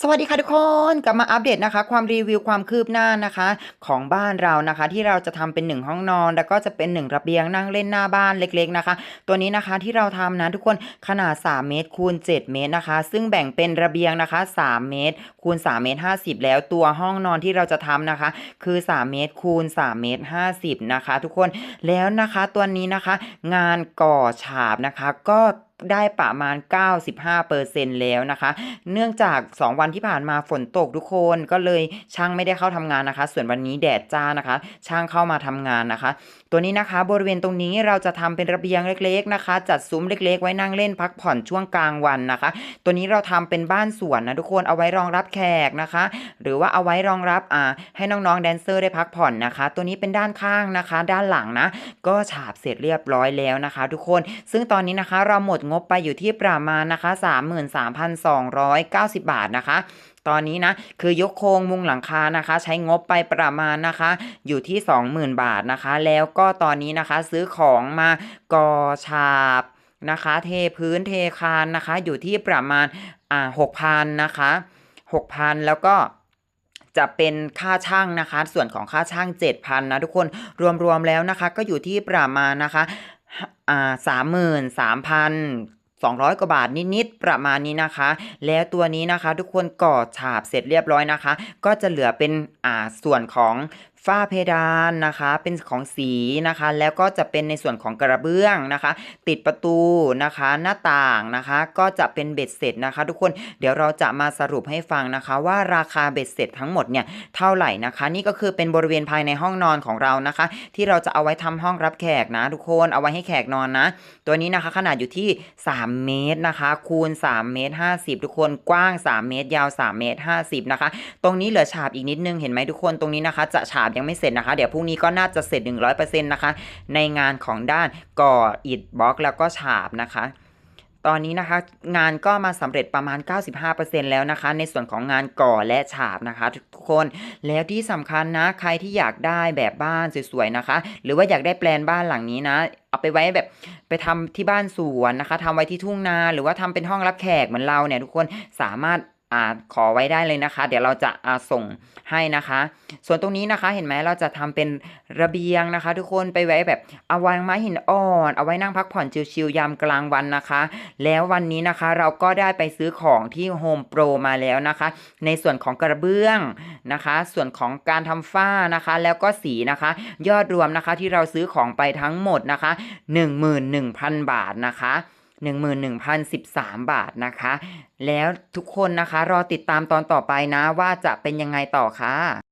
สวัสดีค่ะทุกคนกลับมาอัปเดตนะคะ ความรีวิวความคืบหน้านะคะ ของบ้านเรานะคะ ที่เราจะทำเป็นหนึ่งห้องนอน แล้วก็จะเป็นหนึ่งระเบียงนั่งเล่นหน้าบ้านเล็ก ๆนะคะ ตัวนี้นะคะที่เราทำนะทุกคนขนาด 3 เมตรคูณ 7 เมตรนะคะ ซึ่งแบ่งเป็นระเบียงนะคะ 3 เมตรคูณ 3 เมตร 50 แล้วตัวห้องนอนที่เราจะทำนะคะ คือ 3 เมตรคูณ 3 เมตร 50 นะคะ ทุกคนแล้วนะคะตัวนี้นะคะ งานก่อฉาบนะคะ ก็ ได้ประมาณ 95%แล้วนะคะ เนื่องจาก 2 วันที่ผ่านมาฝนตกทุกคนก็เลยช่างไม่ได้เข้าทำงานนะคะ ส่วนวันนี้แดดจ้านะคะ ช่างเข้ามาทำงานนะคะ ตัวนี้นะคะ บริเวณตรงนี้เราจะทำเป็นระเบียงเล็ก ๆนะคะ จัดซุ้มเล็ก ๆ ไว้นั่งเล่นพักผ่อนช่วงกลางวันนะคะ ตัวนี้เราทำเป็นบ้านสวนนะทุกคนเอาไว้รองรับแขกนะคะ หรือว่าเอาไว้รองรับอ่าให้น้องๆแดนเซอร์ได้พักผ่อนนะคะ ตัวนี้เป็นด้านข้างนะคะ ด้านหลังนะ ก็ฉาบเสร็จเรียบร้อยแล้วนะคะ ทุกคน ซึ่งตอนนี้นะคะเราหมดงบไปอยู่ที่ประมาณนะคะ 33,290 บาทนะคะตอนนี้นะคือยกโครงมุงหลังคานะคะ ใช้งบไปประมาณนะคะ อยู่ที่ 20,000 บาทนะคะ แล้วก็ตอนนี้นะคะซื้อของมาก่อฉาบนะคะ เทพื้นเทคานนะคะ อยู่ที่ประมาณอ่า6,000นะคะ6,000แล้วก็จะเป็นค่าช่างนะคะ ส่วนของค่าช่าง 7,000นะทุกคนรวมๆแล้วนะคะ ก็อยู่ที่ประมาณนะคะ สามหมื่นสามพันสองร้อยกว่าบาทนิดๆ ประมาณนี้นะคะ แล้วตัวนี้นะคะ ทุกคนก่อฉาบเสร็จเรียบร้อยนะคะ ก็จะเหลือเป็นอ่าส่วนของฝ้าเพดานนะคะเป็นของสีนะคะ แล้วก็จะเป็นในส่วนของกระเบื้องนะคะ ติดประตูนะคะ หน้าต่างนะคะ ก็จะเป็นเบ็ดเสร็จนะคะ ทุกคนเดี๋ยวเราจะมาสรุปให้ฟังนะคะ ว่าราคาเบ็ดเสร็จทั้งหมดเนี่ยเท่าไหร่นะคะ นี่ก็คือเป็นบริเวณภายในห้องนอนของเรานะคะ ที่เราจะเอาไว้ทำห้องรับแขกนะ ทุกคนเอาไว้ให้แขกนอนนะ ตัวนี้นะคะขนาดอยู่ที่ 3 เมตรนะคะ คูณ 3 เมตร 50 ทุกคนกว้าง 3 เมตร ยาว 3 เมตร 50 นะคะ ตรงนี้เหลือฉาบอีกนิดนึงเห็นไหมทุกคนตรงนี้นะคะ จะฉาบยังไม่เสร็จนะคะ เดี๋ยวพรุ่งนี้ก็น่าจะเสร็จ 100%นะคะในงานของด้านก่ออิฐบล็อกแล้วก็ฉาบนะคะตอนนี้นะคะงานก็มาสำเร็จประมาณ 95%แล้วนะคะ ในส่วนของงานก่อและฉาบนะคะ ทุกคนแล้วที่สำคัญนะ ใครที่อยากได้แบบบ้านสวยๆนะคะ หรือว่าอยากได้แปลนบ้านหลังนี้นะ เอาไปไว้แบบไปทำที่บ้านสวนนะคะทำไว้ที่ทุ่งนาหรือว่าทำเป็นห้องรับแขกเหมือนเราเนี่ยทุกคนสามารถ ขอไว้ได้เลยนะคะ เดี๋ยวเราจะาส่งให้นะคะ ส่วนตรงนี้นะคะเห็นไหมเราจะทำเป็นระเบียงนะคะ ทุกคนไปไว้แบบเอาวางไม้หินอ่อน เอาไว้นั่งพักผ่อนชิลๆยามกลางวันนะคะ แล้ววันนี้นะคะเราก็ได้ไปซื้อของที่ Home Pro มาแล้วนะคะ ในส่วนของกระเบื้องนะคะ ส่วนของการทำฝ้านะคะ แล้วก็สีนะคะ ยอดรวมนะคะที่เราซื้อของไปทั้งหมดนะคะ 11,000 บาทนะคะ 11,013 บาทนะคะ แล้วทุกคนนะคะ รอติดตามตอนต่อไปนะว่าจะเป็นยังไงต่อค่ะ